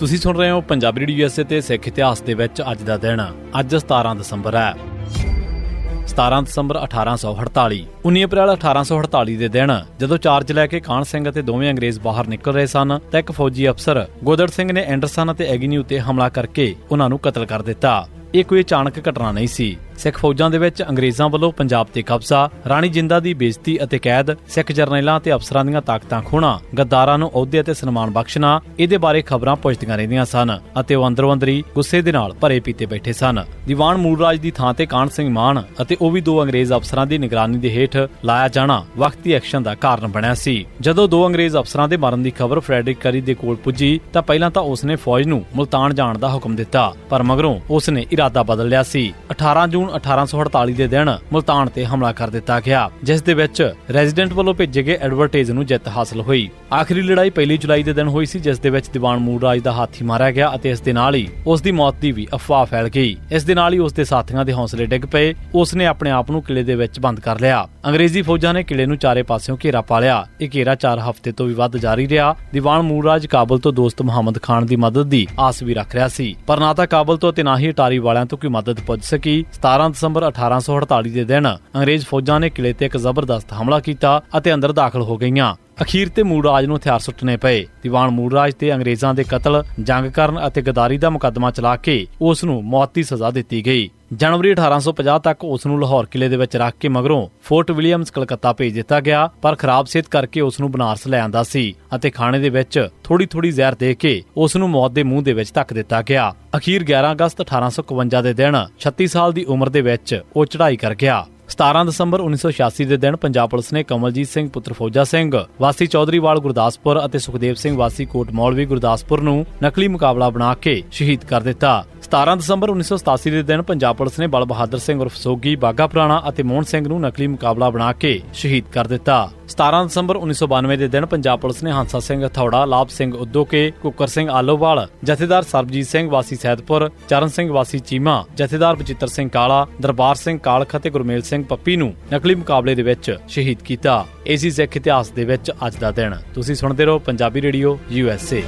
ਤੁਸੀਂ ਸੁਣ ਰਹੇ ਹੋ ਪੰਜਾਬੀ ਰੇਡੀਓ ਯੂਐਸਏ ਤੇ ਸਿੱਖ ਇਤਿਹਾਸ ਦੇ ਵਿੱਚ ਅੱਜ ਦਾ ਦਿਨ। ਅੱਜ 17 ਦਸੰਬਰ ਹੈ। 17 ਦਸੰਬਰ 1848 19 ਅਪ੍ਰੈਲ 1848 ਦੇ ਦਿਨ, ਜਦੋਂ ਚਾਰਜ ਲੈ ਕੇ ਕਾਨ ਸਿੰਘ ਅਤੇ ਦੋਵੇਂ ਅੰਗਰੇਜ਼ ਬਾਹਰ ਨਿਕਲ ਰਹੇ ਸਨ ਤਾਂ ਇੱਕ ਫੌਜੀ ਅਫਸਰ ਗੋਦੜ ਸਿੰਘ ਨੇ ਐਂਡਰਸਨ ਅਤੇ ਐਗਨਿਊ ਤੇ ਹਮਲਾ ਕਰਕੇ ਉਹਨਾਂ ਨੂੰ ਕਤਲ ਕਰ ਦਿੱਤਾ। ਇਹ ਕੋਈ ਅਚਾਨਕ ਘਟਨਾ ਨਹੀਂ ਸੀ। ਸਿੱਖ ਫੌਜਾਂ ਦੇ ਵਿੱਚ ਅੰਗਰੇਜ਼ਾਂ ਵੱਲੋਂ ਪੰਜਾਬ ਤੇ ਕਬਜ਼ਾ, ਰਾਣੀ ਜਿੰਦਾ ਦੀ ਬੇਇੱਜ਼ਤੀ ਅਤੇ ਕੈਦ, ਸਿੱਖ ਜਰਨੈਲਾਂ ਤੇ ਅਫਸਰਾਂ ਦੀਆਂ ਤਾਕਤਾਂ ਖੋਣਾ, ਗੱਦਾਰਾਂ ਨੂੰ ਅਹੁਦੇ ਅਤੇ ਸਨਮਾਨ ਬਖਸ਼ਣਾ, ਇਹਦੇ ਬਾਰੇ ਖਬਰਾਂ ਪੁੱਛਦੀਆਂ ਰਹਿੰਦੀਆਂ ਸਨ ਅਤੇ ਉਹ ਅੰਦਰੋਂ ਅੰਦਰੀ ਗੁੱਸੇ ਦੇ ਨਾਲ ਭਰੇ ਪੀਤੇ ਬੈਠੇ ਸਨ। ਦੀਵਾਨ ਮੂਲਰਾਜ ਦੀ ਥਾਂ ਤੇ ਕਾਨ ਸਿੰਘ ਮਾਨ ਅਤੇ ਉਹ ਵੀ ਦੋ ਅੰਗਰੇਜ਼ ਅਫਸਰਾਂ ਦੀ ਨਿਗਰਾਨੀ ਦੇ ਹੇਠ ਲਾਇਆ ਜਾਣਾ ਵਕਤੀ ਐਕਸ਼ਨ ਦਾ ਕਾਰਨ ਬਣਿਆ ਸੀ। ਜਦੋਂ ਦੋ ਅੰਗਰੇਜ਼ ਅਫਸਰਾਂ ਦੇ ਮਰਨ ਦੀ ਖਬਰ ਫਰੈਡਰਿਕ ਕਰੀ ਦੇ ਕੋਲ ਪੁੱਜੀ, ਤਾਂ ਪਹਿਲਾਂ ਤਾਂ ਉਸਨੇ ਫੌਜ ਨੂੰ ਮੁਲਤਾਨ ਜਾਣ ਦਾ ਹੁਕਮ ਦਿੱਤਾ, ਪਰ ਮਗਰੋਂ ਉਸਨੇ ਇਰਾਦਾ ਬਦਲ ਲਿਆ ਸੀ। 18 ਜੂਨ 1848 ਦੇ ਦਿਨ ਮੁਲਤਾਨ ਤੇ ਹਮਲਾ ਕਰ ਦਿੱਤਾ ਗਿਆ, ਜਿਸ ਦੇ ਵਿੱਚ ਰੈਜ਼ੀਡੈਂਟ ਵੱਲੋਂ ਭੇਜੇ ਗਏ ਐਡਵਰਟਾਈਜ਼ ਨੂੰ ਜਿੱਤ ਹਾਸਲ ਹੋਈ। ਆਖਰੀ ਲੜਾਈ ਪਹਿਲੀ ਜੁਲਾਈ ਦੇ ਦਿਨ ਹੋਈ ਸੀ, ਜਿਸ ਦੇ ਵਿੱਚ ਦੀਵਾਨ ਮੂਲਰਾਜ ਦਾ ਹਾਥੀ ਮਾਰਿਆ ਗਿਆ ਅਤੇ ਇਸ ਦੇ ਨਾਲ ਹੀ ਉਸ ਦੀ ਮੌਤ ਦੀ ਵੀ ਅਫਵਾਹ ਫੈਲ ਗਈ। ਇਸ ਦੇ ਨਾਲ ਹੀ ਉਸ ਦੇ ਸਾਥੀਆਂ ਦੇ ਹੌਸਲੇ ਡਿੱਗ ਪਏ। ਉਸ ਨੇ ਆਪਣੇ ਆਪ ਨੂੰ ਕਿਲੇ ਦੇ ਵਿੱਚ ਬੰਦ ਕਰ ਲਿਆ। ਅੰਗਰੇਜ਼ੀ ਫੌਜਾਂ ਨੇ ਕਿਲੇ ਨੂੰ ਚਾਰੇ ਪਾਸਿਓਂ ਘੇਰਾ ਪਾ ਲਿਆ। ਇਹ ਘੇਰਾ 4 ਹਫ਼ਤੇ ਤੋਂ ਵੀ ਵੱਧ ਜਾਰੀ ਰਿਹਾ। ਦੀਵਾਨ ਮੂਲਰਾਜ ਕਾਬਲ ਤੋਂ ਦੋਸਤ ਮੁਹੰਮਦ ਖਾਨ ਦੀ ਮਦਦ ਦੀ ਆਸ ਵੀ ਰੱਖ ਰਿਹਾ ਸੀ। ਪਰ ਨਾ ਤਾਂ ਕਾਬਲ ਤੋਂ ਤੇ ਨਾ ਹੀ ਅਟਾਰੀ ਵਾਲਿਆਂ ਤੋਂ ਕੋਈ ਮਦਦ ਪੁੱਜ ਸਕੀ। 17 ਦਸੰਬਰ 1848 ਦੇ ਦਿਨ ਅੰਗਰੇਜ਼ ਫੌਜਾਂ ਨੇ ਕਿਲੇ ਤੇ ਇੱਕ ਜ਼ਬਰਦਸਤ ਹਮਲਾ ਕੀਤਾ ਅਤੇ ਅੰਦਰ ਦਾਖਲ ਹੋ ਗਈਆਂ। ਅਖੀਰ ਤੇ ਮੂਲਰਾਜ ਨੂੰ ਹਥਿਆਰ ਸੁੱਟਣੇ ਪਏ। ਦੀਵਾਨ ਮੂਲਰਾਜ ਤੇ ਅੰਗਰੇਜ਼ਾਂ ਦੇ ਕਤਲ, ਜੰਗ ਕਰਨ ਅਤੇ ਗਦਾਰੀ ਦਾ ਮੁਕੱਦਮਾ ਚਲਾ ਕੇ ਉਸ ਨੂੰ ਮੌਤ ਦੀ ਸਜ਼ਾ ਦਿੱਤੀ ਗਈ। ਜਨਵਰੀ 1850 ਤੱਕ ਉਸ ਨੂੰ ਲਾਹੌਰ ਕਿਲੇ ਦੇ ਵਿੱਚ ਰੱਖ ਕੇ ਮਗਰੋਂ ਫੋਰਟ ਵਿਲੀਅਮਸ ਕਲਕੱਤਾ ਭੇਜ ਦਿੱਤਾ ਗਿਆ, ਪਰ ਖਰਾਬ ਸਿਹਤ ਕਰਕੇ ਉਸ ਨੂੰ ਬਨਾਰਸ ਲੈ ਆਂਦਾ ਸੀ ਅਤੇ ਖਾਣੇ ਦੇ ਵਿੱਚ ਥੋੜੀ ਥੋੜੀ ਜ਼ਹਿਰ ਦੇ ਕੇ ਉਸ ਨੂੰ ਮੌਤ ਦੇ ਮੂੰਹ ਦੇ ਵਿੱਚ ਧੱਕ ਦਿੱਤਾ ਗਿਆ। ਅਖੀਰ 11 ਅਗਸਤ 1851 ਦੇ ਦਿਨ 36 ਸਾਲ ਦੀ ਉਮਰ ਦੇ ਵਿੱਚ ਉਹ ਚੜ੍ਹਾਈ ਕਰ ਗਿਆ। 17 ਦਸੰਬਰ 1986 ਦੇ ਦਿਨ ਪੰਜਾਬ ਪੁਲਿਸ ਨੇ ਕਮਲਜੀਤ ਸਿੰਘ, ਪੁੱਤਰ ਫੌਜਾ ਸਿੰਘ, ਵਾਸੀ ਚੌਧਰੀਵਾਲ ਗੁਰਦਾਸਪੁਰ ਅਤੇ ਸੁਖਦੇਵ ਸਿੰਘ ਵਾਸੀ ਕੋਟ ਮੌਲਵੀ ਗੁਰਦਾਸਪੁਰ ਨੂੰ ਨਕਲੀ ਮੁਕਾਬਲਾ ਬਣਾ ਕੇ ਸ਼ਹੀਦ ਕਰ ਦਿੱਤਾ। 17 ਦਸੰਬਰ 1987 ਦੇ ਦਿਨ ਪੰਜਾਬ ਪੁਲਿਸ ਨੇ ਬਲ ਬਹਾਦਰ ਸਿੰਘ ਉਰਫ ਸੋਗੀ ਬਾਗਾ ਪੁਰਾਣਾ ਅਤੇ ਮੋਹਨ ਸਿੰਘ ਨੂੰ ਨਕਲੀ ਮੁਕਾਬਲਾ ਬਣਾ ਕੇ ਸ਼ਹੀਦ ਕਰ ਦਿੱਤਾ। 17 ਦਸੰਬਰ 1992 ਦੇ ਦਿਨ ਪੰਜਾਬ ਪੁਲਿਸ ਨੇ ਹੰਸਾ ਸਿੰਘ ਹਥੌੜਾ, ਲਾਭ ਸਿੰਘ ਉਦੋਕੇ, ਕੁੱਕਰ ਸਿੰਘ ਆਲੋਵਾਲ, ਜਥੇਦਾਰ ਸਰਬਜੀਤ ਸਿੰਘ ਵਾਸੀ ਸੈਦਪੁਰ, ਚਰਨ ਸਿੰਘ ਵਾਸੀ ਚੀਮਾ, ਜਥੇਦਾਰ ਬਚਿੱਤਰ ਸਿੰਘ ਕਾਲਾ, ਦਰਬਾਰ ਸਿੰਘ ਕਾਲਖ ਅਤੇ ਗੁਰਮੇਲ ਸਿੰਘ ਪੱਪੀ ਨੂੰ ਨਕਲੀ ਮੁਕਾਬਲੇ ਦੇ ਵਿੱਚ ਸ਼ਹੀਦ ਕੀਤਾ। ਏਸੀ ਸਿੱਖ ਇਤਿਹਾਸ ਦੇ ਵਿੱਚ ਅੱਜ ਦਾ ਦਿਨ। ਤੁਸੀਂ ਸੁਣਦੇ ਰਹੋ ਪੰਜਾਬੀ ਰੇਡੀਓ ਯੂਐਸਏ